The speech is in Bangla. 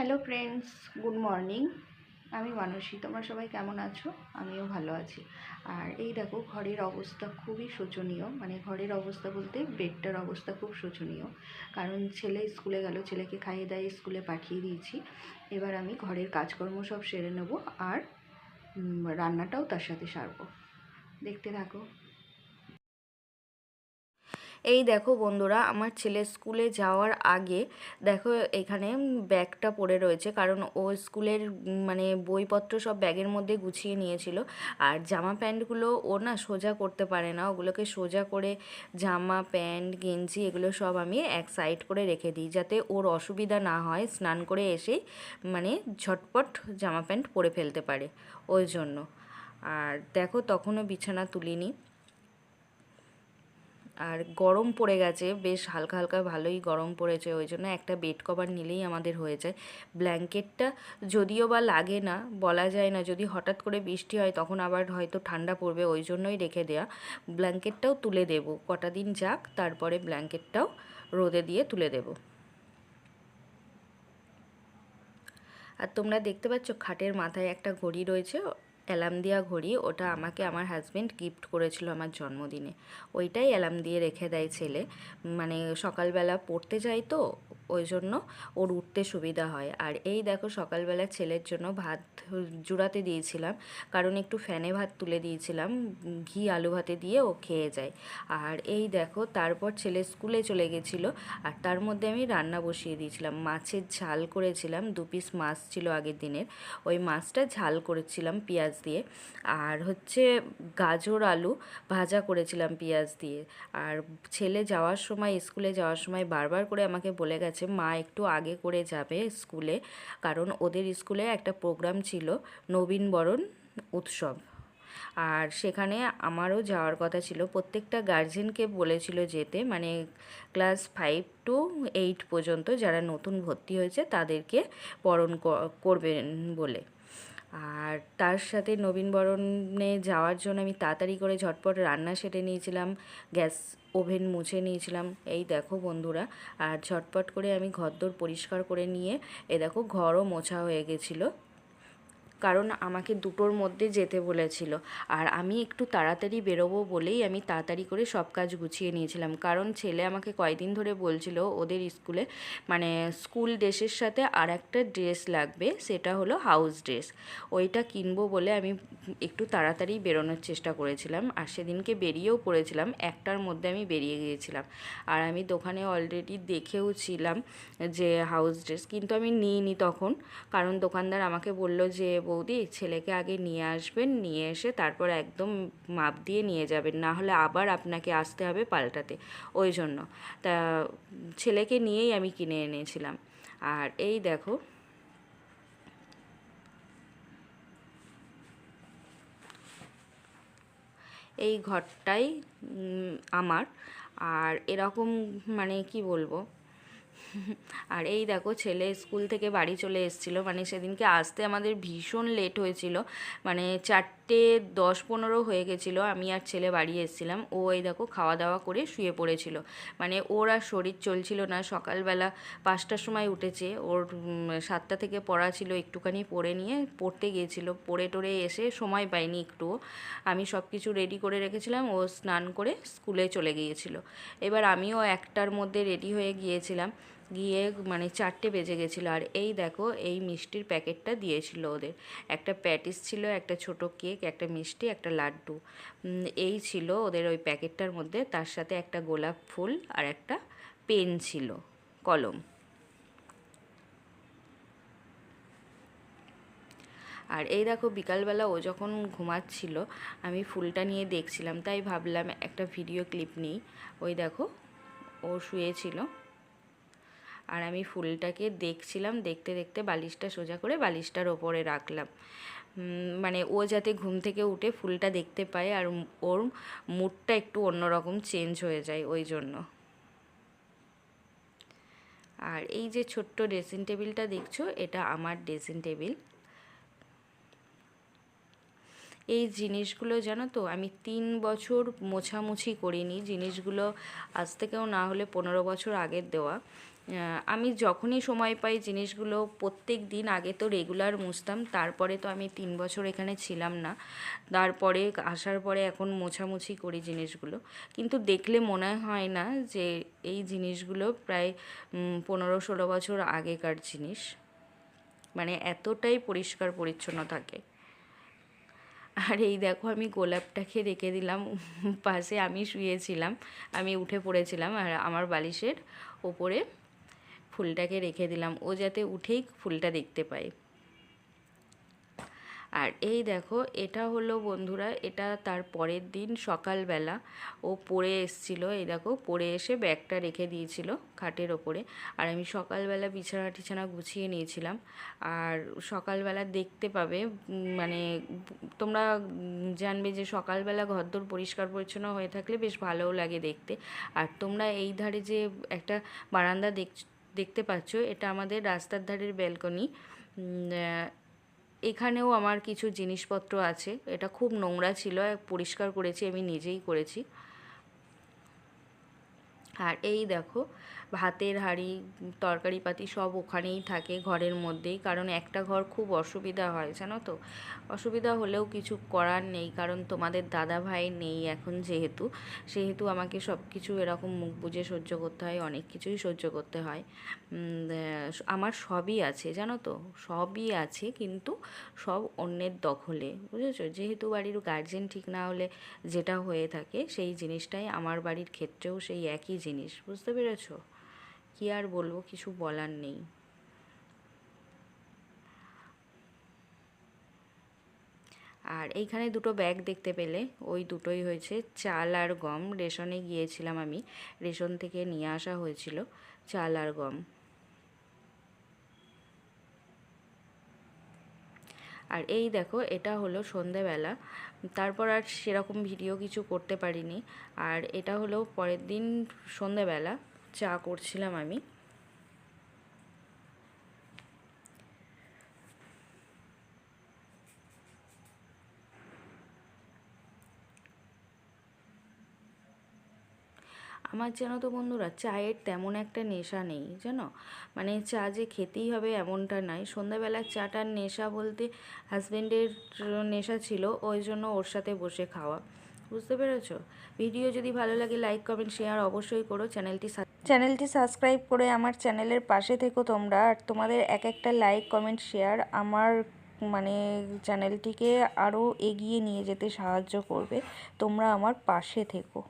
হ্যালো ফ্রেন্ডস গুড মর্নিং আমি মানসী। তোমরা সবাই কেমন আছো? আমিও ভালো আছি। আর এই দেখো, ঘরের অবস্থা খুবই শোচনীয়। মানে ঘরের অবস্থা বলতে বেডটার অবস্থা খুব শোচনীয়। কারণ ছেলে স্কুলে গেল, ছেলেকে খাইয়ে দাইয়ে স্কুলে পাঠিয়ে দিয়েছি। এবার আমি ঘরের কাজকর্ম সব সেরে নেব আর রান্নাটাও তার সাথে সারবো। দেখতে থাকো। এই দেখো বন্ধুরা, আমার ছেলে স্কুলে যাওয়ার আগে দেখো এখানে ব্যাগটা পড়ে রয়েছে, কারণ ও স্কুলের মানে বইপত্র সব ব্যাগের মধ্যে গুছিয়ে নিয়েছিল। আর জামা প্যান্টগুলো ও না সোজা করতে পারে না, ওগুলোকে সোজা করে জামা, প্যান্ট, গেঞ্জি এগুলো সব আমি এক সাইড করে রেখে দিই, যাতে ওর অসুবিধা না হয় স্নান করে এসেই মানে ঝটপট জামা প্যান্ট পরে ফেলতে পারে ওই জন্য। আর দেখো তখনও বিছানা তুলিনি। আর গরম পড়ে গেছে, বেশ হালকা হালকা ভালোই গরম পড়েছে, ওই জন্য একটা বেড কভার নিলেই আমাদের হয়ে যায় ব্ল্যাঙ্কেটটা যদিও বা লাগে না, বলা যায় না, যদি হঠাৎ করে বৃষ্টি হয় তখন আবার হয়তো ঠান্ডা পড়বে, ওই জন্যই রেখে দেয়া। ব্ল্যাঙ্কেটটাও তুলে দেব, কটা দিন যাক, তারপরে ব্ল্যাঙ্কেটটাও রোদে দিয়ে তুলে দেব। আর তোমরা দেখতে পাচ্ছ, খাটের মাথায় একটা ঘড়ি রয়েছে অ্যালার্ম দেওয়া ঘড়ি ওটা আমাকে আমার হাজব্যান্ড গিফট করেছিল আমার জন্মদিনে। ওইটাই অ্যালাম দিয়ে রেখে দেয় ছেলে। মানে সকালবেলা পড়তে যায় তো ওই জন্য ওর উঠতে সুবিধা হয়। আর এই দেখো সকালবেলা ছেলের জন্য ভাত জুড়াতে দিয়েছিলাম, কারণ একটু ফ্যানে ভাত তুলে দিয়েছিলাম, ঘি, আলু ভাতে দিয়ে ও খেয়ে যায়। আর এই দেখো তারপর ছেলে স্কুলে চলে গেছিল, আর তার মধ্যে আমি রান্না বসিয়ে দিয়েছিলাম। মাছের ঝাল করেছিলাম, দু পিস মাছ ছিল আগের দিনের। ওই মাছটা ঝাল করেছিলাম পেঁয়াজ দিয়ে। আর হচ্ছে গাজর, আলু ভাজা করেছিলাম পেঁয়াজ দিয়ে। আর ছেলে যাওয়ার সময়, স্কুলে যাওয়ার সময় বারবার করে আমাকে বলে গেছে মা একটু আগে করে যাবে স্কুলে। কারণ ওদের স্কুলে একটা প্রোগ্রাম ছিল নবীনবরণ উৎসব। আর সেখানে আমারও যাওয়ার কথা ছিল। প্রত্যেকটা গার্জেনকে বলেছিল যেতে। মানে ক্লাস ফাইভ টু এইট পর্যন্ত যারা নতুন ভর্তি হয়েছে তাদেরকে বরণ করবেন বলে। আর তার সাথে নবীনবরণে যাওয়ার জন্য আমি তাড়াতাড়ি করে ঝটপট রান্না সেটে নিয়েছিলাম, গ্যাস ওভেন মুছে নিয়েছিলাম। এই দেখো বন্ধুরা, আর ঝটপট করে আমি ঘরদোর পরিষ্কার করে নিয়ে, এ দেখো ঘরও মোছা হয়ে গেছিল। কারণ আমাকে দুটোর মধ্যে যেতে বলেছিল। আর আমি একটু তাড়াতাড়ি বেরোবো বলেই আমি তাড়াতাড়ি করে সব কাজ গুছিয়ে নিয়েছিলাম। কারণ ছেলে আমাকে কয়দিন ধরে বলছিল ওদের স্কুলে মানে স্কুল ড্রেসের সাথে আর একটা ড্রেস লাগবে, সেটা হলো হাউস ড্রেস। ওইটা কিনবো বলে আমি একটু তাড়াতাড়ি বেরোনোর চেষ্টা করেছিলাম। আর সেদিনকে বেরিয়েও পড়েছিলাম, একটার মধ্যে আমি বেরিয়ে গিয়েছিলাম। আর আমি দোকানে অলরেডি দেখেও ছিলাম যে হাউস ড্রেস, কিন্তু আমি নিইনি তখন। কারণ দোকানদার আমাকে বলল যে বৌদি ছেলেকে আগে নিয়ে আসবেন, নিয়ে এসে তারপর একদম মাপ দিয়ে নিয়ে যাবেন। না হলে আবার আপনাকে আসতে হবে পাল্টাতে। ওই জন্য। তা ছেলেকে নিয়েই আমি কিনে এনেছিলাম। আর এই দেখো। এই ঘরটাই আমার। আর এরকম মানে কি বলব? আর এই দেখো ছেলে স্কুল থেকে বাড়ি চলে এসেছিল। মানে সেদিনকে আসতে আমাদের ভীষণ লেট হয়েছিল। মানে চারটে দশ পনেরো হয়ে গেছিল। আমি আর ছেলে বাড়ি এসেছিলাম। ও এই দেখো খাওয়া দাওয়া করে শুয়ে পড়েছিল। মানে ওর আর শরীর চলছিল না। সকালবেলা পাঁচটার সময় উঠেছে। ওর সাতটা থেকে পড়া ছিল। একটুখানি পড়ে নিয়ে পড়তে গিয়েছিল। পড়ে টড়ে এসে সময় পাইনি একটুও আমি সব কিছু রেডি করে রেখেছিলাম। ও স্নান করে স্কুলে চলে গিয়েছিল। এবার আমিও একটার মধ্যে রেডি হয়ে গিয়েছিলাম। গিয়ে মানে চারটে বেজে গেছিল। আর এই দেখো, এই মিষ্টির প্যাকেটটা দিয়েছিল ওদের। একটা প্যাটিস ছিল, একটা ছোট কেক, একটা মিষ্টি, একটা লাড্ডু। এই ছিল ওদের ওই প্যাকেটটার মধ্যে। তার সাথে একটা গোলাপ ফুল আর একটা পেন ছিল, কলম। আর এই দেখো, বিকালবেলা ও যখন ঘুমাচ্ছিল, আমি ফুলটা নিয়ে দেখছিলাম। তাই ভাবলাম একটা ভিডিও ক্লিপ নিই। ওই দেখো, ও শুয়েছিল। আর আমি ফুলটাকে দেখছিলাম, দেখতে দেখতে বালিশটা সোজা করে বালিশটার ওপরে রাখলাম। মানে ও যাতে ঘুম থেকে উঠে ফুলটা দেখতে পায় আর ওর মুডটা একটু অন্যরকম চেঞ্জ হয়ে যায় ওই জন্য। আর এই যে ছোট্ট ড্রেসিং টেবিলটা দেখছ, এটা আমার ড্রেসিং টেবিল এই জিনিসগুলো জানো তো, আমি তিন বছর মোছামুছি করিনি। জিনিসগুলো আজ থেকেও না হলে পনেরো বছর আগের দেওয়া। আমি যখনই সময় পাই জিনিসগুলো প্রত্যেক দিন আগে তো রেগুলার মুছতাম, তারপরে তো আমি তিন বছর এখানে ছিলাম না। তারপরে আসার পরে এখন মোছামুছি করি জিনিসগুলো। কিন্তু দেখলে মনে হয় না যে এই জিনিসগুলো প্রায় পনেরো ষোলো বছর আগেকার জিনিস। মানে এতটাই পরিষ্কার পরিচ্ছন্ন থাকে। আর এই দেখো আমি গোলাপটাকে রেখে দিলাম, পাশে আমি শুয়েছিলাম, আমি উঠে পড়েছিলাম আর আমার বালিশের ওপরে ফুলটাকে রেখে দিলাম, ও যাতে উঠেই ফুলটা দেখতে পায়। আর এই দেখো, এটা হলো বন্ধুরা, এটা তার পরের দিন সকালবেলা। ও পড়ে এসছিল, এই দেখো, পড়ে এসে ব্যাগটা রেখে দিয়েছিল খাটের ওপরে। আর আমি সকালবেলা বিছানা টিছানা গুছিয়ে নিয়েছিলাম। আর সকালবেলা দেখতে পাবে মানে তোমরা জানবে যে সকালবেলা ঘরদোর পরিষ্কার পরিচ্ছন্ন হয়ে থাকলে বেশ ভালোও লাগে দেখতে। আর তোমরা এই ধারে যে একটা বারান্দা দেখ, দেখতে পাচ্ছ, এটা আমাদের রাস্তার ধারের ব্যালকনি। এখানেও আমার কিছু জিনিসপত্র আছে। এটা খুব নোংরা ছিল পরিষ্কার করেছি আমি নিজেই করেছি। আর এই দেখো, ভাতের হাঁড়ি, তরকারি পাতি সব ওখানেই থাকে ঘরের মধ্যেই। কারণ একটা ঘর খুব অসুবিধা হয়, জানো তো? অসুবিধা হলেও কিছু করার নেই, কারণ তোমাদের দাদা ভাই নেই এখন যেহেতু। সেহেতু আমাকে সব কিছু এরকম মুখ বুঝে সহ্য করতে হয়, অনেক কিছুই সহ্য করতে হয়। আমার সবই আছে, জানো তো? সবই আছে, কিন্তু সব অন্যের দখলে, বুঝেছ? যেহেতু বাড়ির গার্জেন ঠিক না হলে যেটা হয়ে থাকে, সেই জিনিসটাই আমার বাড়ির ক্ষেত্রেও সেই একই জিনিস। বুঝতে পেরেছ? কি আর বলব, কিছু বলার নেই। আর এইখানে দুটো ব্যাগ দেখতে পেলে, ওই দুটোই হয়েছে। চাল আর গম, রেশনে গিয়েছিলাম আমি। রেশন থেকে নিয়ে আসা হয়েছিল চাল আর গম। আর এই দেখো, এটা হলো সন্ধেবেলা। তারপর আর সেরকম ভিডিও কিছু করতে পারিনি। আর এটা হলো পরের দিন সন্ধেবেলা চা করছিলাম আমি। আমার যেন তো বন্ধুরা, চায়ের তেমন একটা নেশা নেই, জানো? মানে চা যে খেতেই হবে এমনটা নয়। সন্ধ্যাবেলার চাটার নেশা বলতে হাজব্যান্ডের নেশা ছিল, ওই জন্য ওর সাথে বসে খাওয়া। বুঝতে পেরেছ? ভিডিও যদি ভালো লাগে লাইক কমেন্ট শেয়ার অবশ্যই করো। চ্যানেলটি চ্যানেলটি সাবস্ক্রাইব করে আমার চ্যানেলের পাশে থেকো তোমরা। আর তোমাদের এক একটা লাইক কমেন্ট শেয়ার আমার মানে চ্যানেলটিকে আরও এগিয়ে নিয়ে যেতে সাহায্য করবে। তোমরা আমার পাশে থেকো।